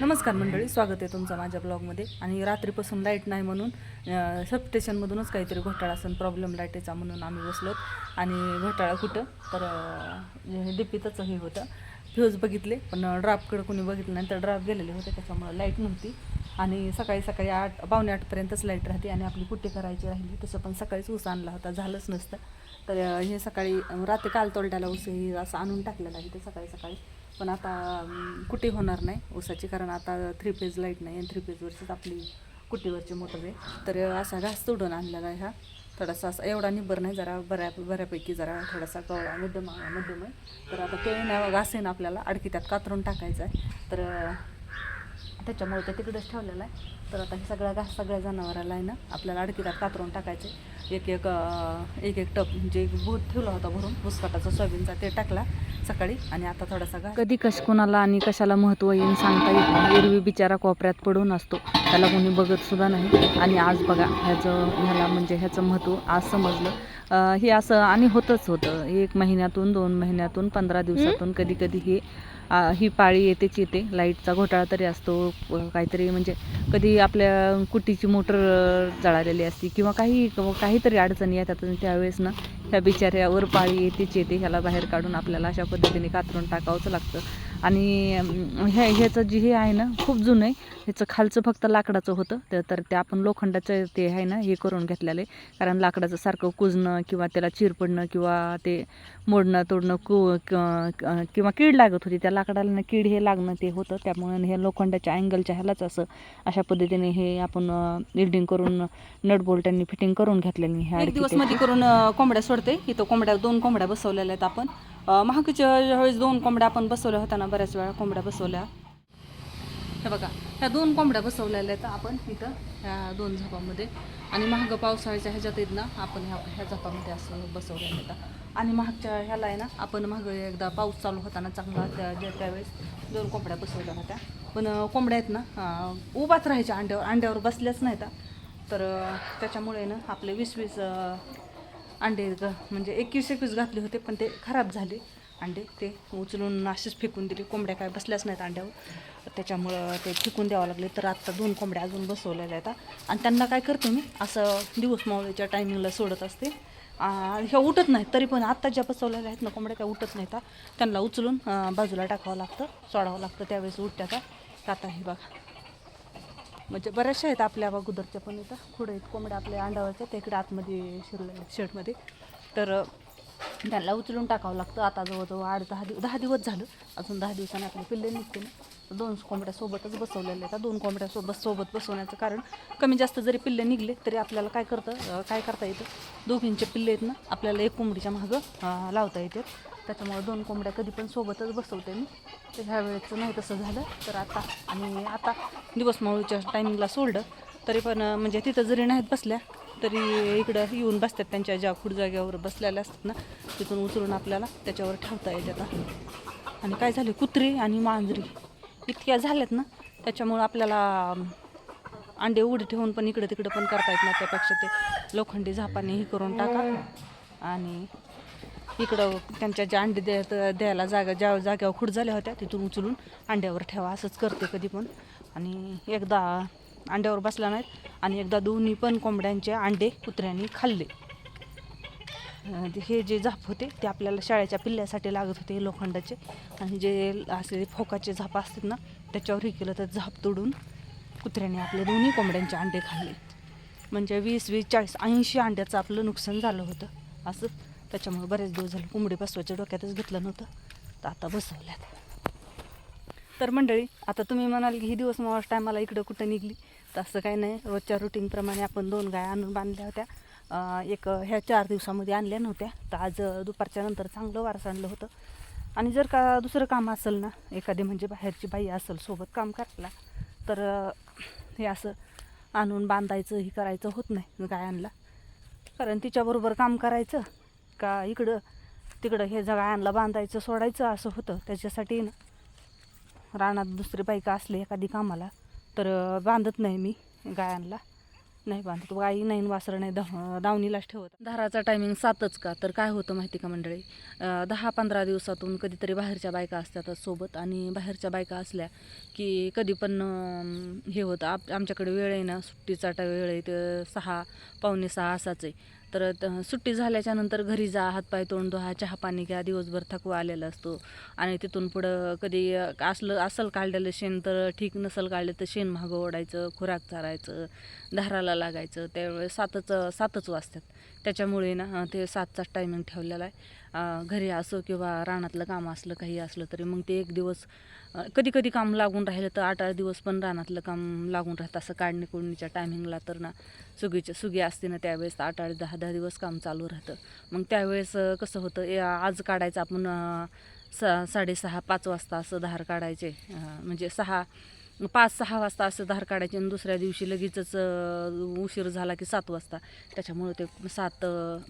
नमस्कार मंडळी स्वागत आहे तुमचं माझ्या ब्लॉगमध्ये. आणि रात्रीपासून लाइट नाही म्हणून सबस्टेशनमधूनच काहीतरी घोटाळा असून प्रॉब्लेम लाईटीचा म्हणून आम्ही बसलो आणि घोटाळा कुठं? तर डिपीतच हे होतं. फ्यूज बघितले पण ड्राफ्टकडे कोणी बघितलं नाही तर ड्राप गेलेले होते त्याच्यामुळे लाइट नव्हती. आणि सकाळी सकाळी आठ पावणे आठपर्यंतच लाइट राहते आणि आपली कुठे करायची राहिली तसं पण सकाळीच ऊस आणला होता झालंच नसतं. तर हे सकाळी रात्री काल तोलट्याला ऊस हे असं आणून टाकलेलं आहे ते सकाळी सकाळी. पण आता कुठे होणार नाही ऊसाची कारण आता थ्री फेज लाइट नाही आणि थ्री फेजवरचीच आपली कुटीवरची मोटर आहे. तर असा घास तोडून आणलेला आहे हा. थोडासा असा एवढा निबर नाही जरा बऱ्या बऱ्यापैकी जरा थोडासा कवळा मध्यम मध्यम आहे. तर आता ते घास आहे ना आपल्याला अडकी त्यात कातरून टाकायचा आहे. तर त्याच्यामुळे ते तिकडेच ठेवलेलं आहे. तर आता हे सगळा घास सगळ्या जनावराला आहे ना आपल्याला अडकीतात कातरून टाकायचे. एक एक एक एक टप म्हणजे एक भूत ठेवला होता भरून भुसकाटाचा सोयाबीनचा ते टाकला सकाळी आणि आता थोडासा घास. कधी कश कोणाला आणि कशाला महत्त्व येईल सांगता येत नाही. एरवी बिचारा कोपऱ्यात पडून असतो. त्याला कोणी बघत सुद्धा नाही. आणि आज बघा ह्याचं ह्याला म्हणजे ह्याचं महत्त्व आज समजलं. हे असं आणि होतच होतं. एक महिन्यातून दोन महिन्यातून पंधरा दिवसातून कधी कधी हे ही पाळी येतेच येते. लाईटचा घोटाळा तरी असतो. काहीतरी म्हणजे कधी आपल्या कुटीची मोटर जळालेली असते किंवा काही काहीतरी अडचणी येतात त्यावेळेस ना ह्या बिचाऱ्यावर पाळी येतेच येते. ह्याला बाहेर काढून आपल्याला अशा पद्धतीने कातरून टाकावंच लागतं. आणि ह्या ह्याचं जे हे आहे ना खूप जुनं आहे. ह्याचं खालचं फक्त लाकडाचं होतं. तर ते आपण लोखंडाचं ते आहे ना हे करून घेतलेलं आहे. कारण लाकडाचं सारखं कुजणं किंवा त्याला चिर पडणं किंवा ते मोडणं तोडणं कु किंवा कीड लागत होती. त्या लाकडाला ना कीड हे लागणं ते होतं. त्यामुळे हे लोखंडाच्या अँगलच्या ह्यालाच असं अशा पद्धतीने हे आपण बिल्डिंग करून नट बोल्टांनी फिटिंग करून घेतलेली ह्या दिवसमध्ये करून कोंबड्या सोडते. इथं कोंबड्या दोन कोंबड्या बसवलेल्या आहेत आपण. महागच्या वेळेस दोन कोंबड्या आपण बसवल्या होत्या ना बऱ्याच वेळा कोंबड्या बसवल्या. हे बघा ह्या दोन कोंबड्या बसवलेल्या आहेत आपण इथं ह्या दोन झोपामध्ये. आणि महाग पावसाळ्याच्या ह्याच्यात आहेत ना आपण ह्या ह्या झोपामध्ये असं बसवलेलं होतं आणि महागच्या ह्याला आहे ना आपण महाग एकदा पाऊस चालू होता ना चांगला त्या ज्या- त्यावेळेस दोन कोंबड्या बसवल्या होत्या. पण कोंबड्या आहेत ना उभाच राहायच्या अंड्यावर अंड्यावर बसल्याच नाहीत. तर त्याच्यामुळे ना आपले वीस वीस अंडे म्हणजे एकवीस एकवीस घातले होते पण ते खराब झाले. अंडे ते उचलून असेच फेकून दिले. कोंबड्या काय बसल्याच नाहीत अंड्यावर. त्याच्यामुळं ते फेकून द्यावं लागले. तर आत्ता दोन कोंबड्या अजून बसवलेल्या आहेत आणि त्यांना काय करते मी असं दिवस मावळीच्या टायमिंगला सोडत असते. ह्या उठत नाहीत तरी पण आत्ता ज्या बसवलेल्या आहेत ना कोंबड्या काय उठत नाहीत त्यांना उचलून बाजूला टाकावं लागतं सोडावं लागतं त्यावेळेस उठत्या का आता हे बघा. म्हणजे बऱ्याचशा आहेत आपल्या अगोदरच्या पण इथं. खुडं आहेत कोंबड्या आपल्या अंडावरच्या त्या इकडे आतमध्ये आहेत शेडमध्ये. तर त्यांना उचलून टाकावं लागतं. आता जवळजवळ आठ दहा दिवस दहा दिवस झालं. अजून दहा दिवसांनी आपले पिल्ले निघते ना दोन कोंबड्यासोबतच बसवलेले आहेत. दोन कोंबड्या सोबत सोबत बसवण्याचं कारण कमी जास्त जरी पिल्ले निघले तरी आपल्याला काय करतं काय करता येतं? दोघींचे पिल्ले आहेत ना आपल्याला एक कोंबडीच्या मागं लावता येतात. त्याच्यामुळे दोन कोंबड्या कधी पण सोबतच बसवते मी. तर ह्या वेळेचं नाही तसं झालं. तर आता आणि आता दिवस मावळीच्या टायमिंगला सोडलं. तरी पण म्हणजे तिथं जरी नाहीत बसल्या तरी इकडं येऊन बसतात त्यांच्या ज्या खुड जाग्यावर बसलेल्या असतात ना तिथून उचलून आपल्याला त्याच्यावर ठेवता येते आता. आणि काय झाले कुत्री आणि मांजरी इतक्या झाल्यात ना त्याच्यामुळं आपल्याला अंडे उघडे ठेवून पण इकडं तिकडं पण करता येत नाही. त्यापेक्षा ते लोखंडी झापाने हे करून टाका. आणि इकडं त्यांच्या ज्या अंडे द्या द्यायला जागा ज्या जाग्यावर खुड झाल्या होत्या तिथून उचलून अंड्यावर ठेवा असंच करते कधी पण. आणि एकदा अंड्यावर बसला नाहीत आणि एकदा दोन्ही पण कोंबड्यांचे अंडे कुत्र्यांनी खाल्ले. हे जे झाप होते ते आपल्याला शाळेच्या पिल्ल्यासाठी लागत होते लोखंडाचे. आणि जे असे फोकाचे झाप असतात ना त्याच्यावर हे केलं तर झाप तोडून कुत्र्याने आपले दोन्ही कोंबड्यांचे अंडे खाल्ले. म्हणजे वीस वीस चाळीस ऐंशी अंड्याचं आपलं नुकसान झालं होतं असं त्याच्यामुळे बरेच दिवस झाले कोंबडी बसवायच्या डोक्यातच घेतलं नव्हतं. तर आता बसवल्यात. तर मंडळी आता तुम्ही म्हणाल की ही दिवस मावस टायमाला इकडं कुठं निघली. तर असं काही नाही. रोजच्या रुटीनप्रमाणे आपण दोन गाय आणून बांधल्या होत्या. एक ह्या चार दिवसामध्ये आणल्या नव्हत्या. तर आज दुपारच्या नंतर चांगलं वारस आणलं होतं. आणि जर का दुसरं काम असेल ना एखादी म्हणजे बाहेरची बाई असेल सोबत काम करायला तर हे असं आणून बांधायचं हे करायचं होत नाही गायांना कारण तिच्याबरोबर काम करायचं का इकडं तिकडं हे जगा गायांना बांधायचं सोडायचं असं होतं. त्याच्यासाठी ना रानात दुसरी बायका असली एखादी कामाला तर बांधत नाही मी गायांना. नाही बांधत. गाई नाही वासरं नाही दा दावणीलाच ठेवत. धाराचा टायमिंग सातच का? तर काय होतं माहिती का मंडळी? दहा पंधरा दिवसातून कधीतरी बाहेरच्या बायका असतात सोबत आणि बाहेरच्या बायका असल्या की कधी पण हे होतं. आप आमच्याकडे वेळ आहे ना सुट्टीचा वेळ आहे ते सहा पावणे सहा असाच आहे. तर सुट्टी झाल्याच्यानंतर घरी जा हातपाय तोंड धुवा चहा पाणी घ्या दिवसभर थकवा आलेला असतो. आणि तिथून पुढं कधी असलं असल काढलेलं शेण तर ठीक नसल काढलं तर शेण मागं ओढायचं खुराक चारायचं धाराला लागायचं. त्यावेळेस सातच सातच वाजतात. त्याच्यामुळे ना ते सातचाच टायमिंग ठेवलेला आहे. घरी असो किंवा रानातलं काम असलं काही असलं तरी मग ते एक दिवस कधी कधी काम लागून राहिलं तर आठ आठ दिवस पण रानातलं काम लागून राहतं. असं काढणी कुडणीच्या टायमिंगला तर ना सुगीच्या सुगी असते ना त्यावेळेस आठ आठ दहा दहा दिवस काम चालू राहतं. मग त्यावेळेस कसं होतं ए, आज काढायचं आपण सा साडेसहा पाच वाजता असं धार काढायचे. म्हणजे सहा पाच सहा वाजता असं धार काढायचे आणि दुसऱ्या दिवशी लगेचच उशीर झाला की सात वाजता. त्याच्यामुळे ते सात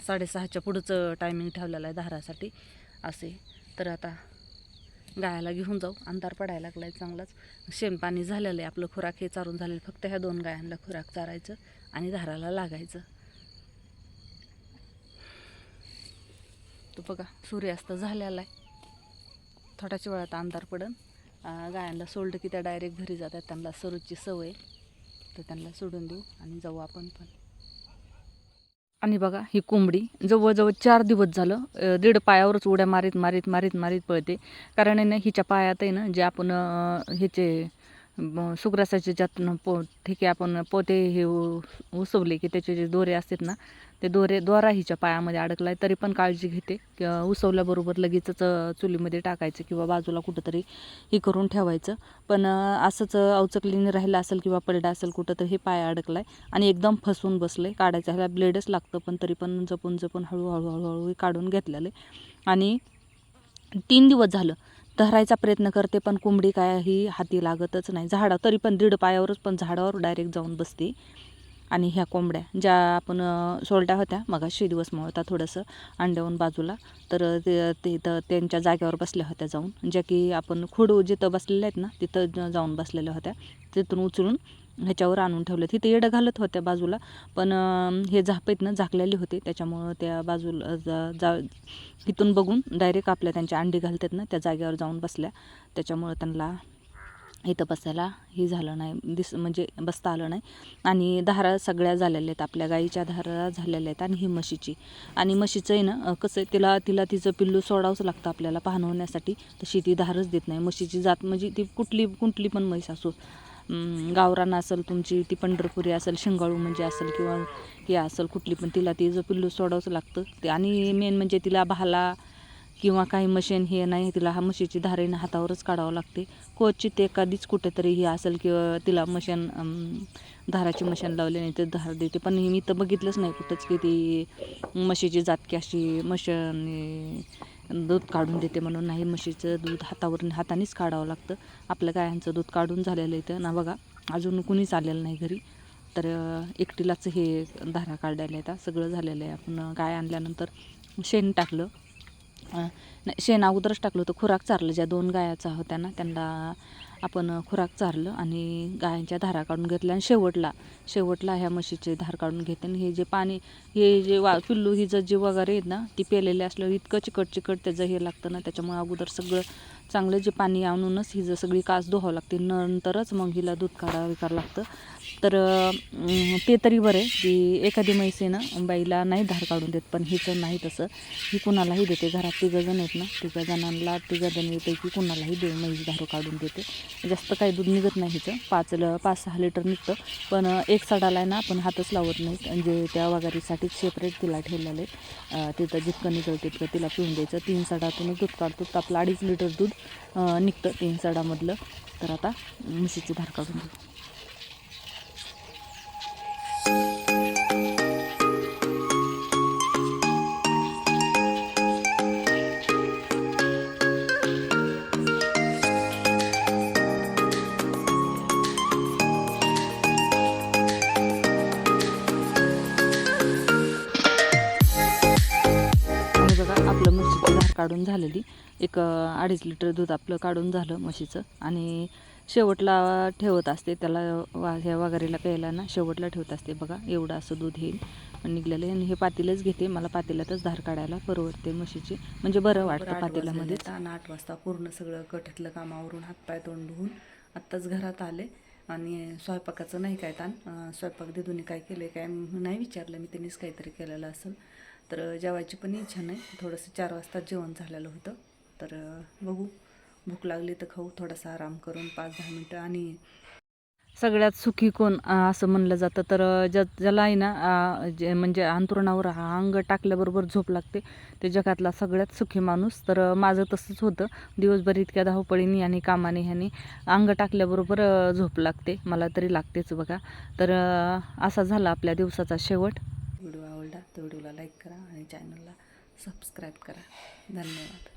साडेसहाच्या पुढचं टायमिंग ठेवलेलं आहे धारासाठी. असे. तर आता गायाला घेऊन जाऊ. अंधार पडायला लागला आहे चांगलाच. शेणपाणी झालेलं आहे. आपलं खुराक हे चारून झालेलं फक्त ह्या दोन गायांना खुराक चारायचं आणि धाराला लागायचं. तो बघा सूर्यास्त झालेला आहे. थोड्याच वेळात अंधार पडन. गायांना सोडलं की त्या डायरेक्ट घरी जातात. त्यांना सरूची सवय तर त्यांना सोडून देऊ आणि जाऊ आपण पण. आणि बघा ही कोंबडी जवळजवळ चार दिवस झालं दीड पायावरच उड्या मारीत मारीत मारीत मारीत पळते. कारण आहे ना हिच्या पायात आहे ना जे आपण ह्याचे सुग्रासाचे ज्यातनं पो ठिके आपण पोते हे उसवले की त्याचे जे दोरे असतात ना ते दोरे दोरा हिच्या पायामध्ये अडकला आहे तरी पण काळजी घेते. उसवल्याबरोबर लगेचच चुलीमध्ये टाकायचं किंवा बाजूला कुठंतरी हे करून ठेवायचं. पण असंच अवचकलीने राहिलं असेल किंवा पडलं असेल कुठं तर हे पाय अडकला आहे आणि एकदम फसून बसलं आहे काढायचं ह्याला ब्लेडच लागतं पण तरी पण जपून जपून हळूहळू हळूहळू काढून घेतलेलं आहे. आणि तीन दिवस झालं धरायचा प्रयत्न करते पण कोंबडी काय ही हाती लागतच नाही. झाडं तरी पण दीड पायावरच पण झाडावर डायरेक्ट जाऊन बसते. आणि ह्या कोंबड्या ज्या आपण सोलट्या होत्या मगाशी दिवस होता थोडंसं अंड्याहून बाजूला तर ते तिथं त्यांच्या जागेवर बसल्या होत्या जाऊन. ज्या की आपण खुड जिथं बसलेल्या आहेत ना तिथं जाऊन बसलेल्या होत्या. तिथून उचलून ह्याच्यावर आणून ठेवलं तिथे येडं घालत होत्या बाजूला पण हे झापेत ना झाकलेली होते. त्याच्यामुळं त्या बाजूला जा जा तिथून बघून डायरेक्ट आपल्या त्यांच्या अंडी घालतात ना त्या जागेवर जाऊन बसल्या. त्याच्यामुळं त्यांना इथं बसायला हे झालं नाही दिस म्हणजे बसता आलं नाही. आणि धारा सगळ्या झालेल्या आहेत आपल्या गाईच्या धारा झालेल्या आहेत आणि ही म्हशीची. आणि म्हशीचं आहे ना कसं आहे तिला तिला तिचं पिल्लू सोडावंच लागतं आपल्याला पाहणवण्यासाठी तशी ती धारच देत नाही. म्हशीची जात म्हणजे ती कुठली कुठली पण म्हैस असो गावरान असेल तुमची ती पंढरपुरी असेल शिंगाळू म्हणजे असेल किंवा हे असेल कुठली पण तिला तिचं पिल्लू सोडावंच लागतं. ते आणि मेन म्हणजे तिला भाला किंवा काही मशीन हे नाही तिला हा म्हशीची धारेनं हातावरच काढावं लागते. क्वचित एखादीच कुठेतरी हे असेल किंवा तिला मशीन धाराची मशीन लावली नाही तर धार देते. पण मी तर बघितलंच नाही कुठंच की ती म्हशीची जात की अशी मशीन दूध काढून देते म्हणून. नाही म्हशीचं दूध हातावर हातानेच काढावं लागतं. आपल्या गायांचं दूध काढून झालेलं इथं. ना बघा अजून कुणीच आलेलं नाही घरी. तर एकटीलाच हे धारा काढायला येतात. सगळं झालेलं आहे. आपण गाय आणल्यानंतर शेण टाकलं. नाही शेण अगोदरच टाकलं होतं. खुराक चारलं. ज्या दोन गायाचा होत्या ना त्यांना आपण खुराक चारलं आणि गायांच्या धारा काढून घेतल्या आणि शेवटला शेवटला ह्या म्हशीचे धार काढून घेते आणि हे जे पाणी हे जे वा पिल्लू हिचं जे वगैरे आहेत ना ती पेलेले असल्यावर इतकं चिकट चिकट त्याचं हे लागतं ना त्याच्यामुळे अगोदर सगळं चांगलं जे पाणी आणूनच हिचं सगळी कास धुवावं लागते नंतरच मग हिला दूध काढावं करावं लागतं. तर ते तरी बरं आहे की एखादी म्हैस आहे ना बाईला नाही धार काढून देत पण हिचं नाही तसं. ही कुणालाही देते घरात तिघंजण आहेत ना तिघं जणांना तिघं जणीपैकी कुणालाही दे म्हैस धारू काढून देते. जास्त काही दूध निघत नाही हिचं. पाच ल पाच सहा लिटर निघतं. पण एक सडाला आहे ना आपण हातच लावत नाही. म्हणजे त्या वगारीसाठी सेपरेट तिला ठेवलेलं आहे. तिथं जितकं निघतं तितकं तिला पिऊन द्यायचं. तीन सडातूनच दूध काढतो. तर आपलं अडीच लिटर दूध निघतं तीन सडामधलं तर आता म्हशीची धार काढून घेऊ. अडीच लिटर दूध आपलं काढून झालं म्हशीचं. आणि शेवटला ठेवत असते त्याला वा ह्या वगैरेला प्यायला ना शेवटला ठेवत असते बघा एवढं असं दूध येईल. निघलेलं आहे आणि हे पातेलच घेते. मला पातेल्यातच धार काढायला परवडते म्हशीची. म्हणजे बरं वाटतं पातेल्यामध्ये. आठ वाजता पूर्ण सगळं कठीतलं कामावरून हातपाय तोंड धुवून आत्ताच घरात आले. आणि स्वयंपाकाचं नाही काय ताण. स्वयंपाक दिदूने काय केलं काय नाही विचारलं. मी त्यांनीच काहीतरी केलेलं असेल. तर जेवायची पण इच्छा नाही. थोडंसं चार वाजता जेवण झालेलं होतं. तर बघू. भूक लागली तर खाऊ. थोडासा आराम करून पाच दहा मिनटं आणि सगळ्यात सुखी कोण असं म्हणलं जातं. तर ज्या ज्याला आहे ना जे म्हणजे अंतरुणावर हा अंग टाकल्याबरोबर झोप लागते ते जगातला सगळ्यात सुखी माणूस. तर माझं तसंच होतं. दिवसभर इतक्या धावपळीने आणि कामाने ह्याने अंग टाकल्याबरोबर झोप लागते. मला तरी लागतेच बघा. तर असा झाला आपल्या दिवसाचा शेवट. व्हिडिओ आवडला तर व्हिडिओला लाईक करा आणि चॅनलला सबस्क्राईब करा. धन्यवाद.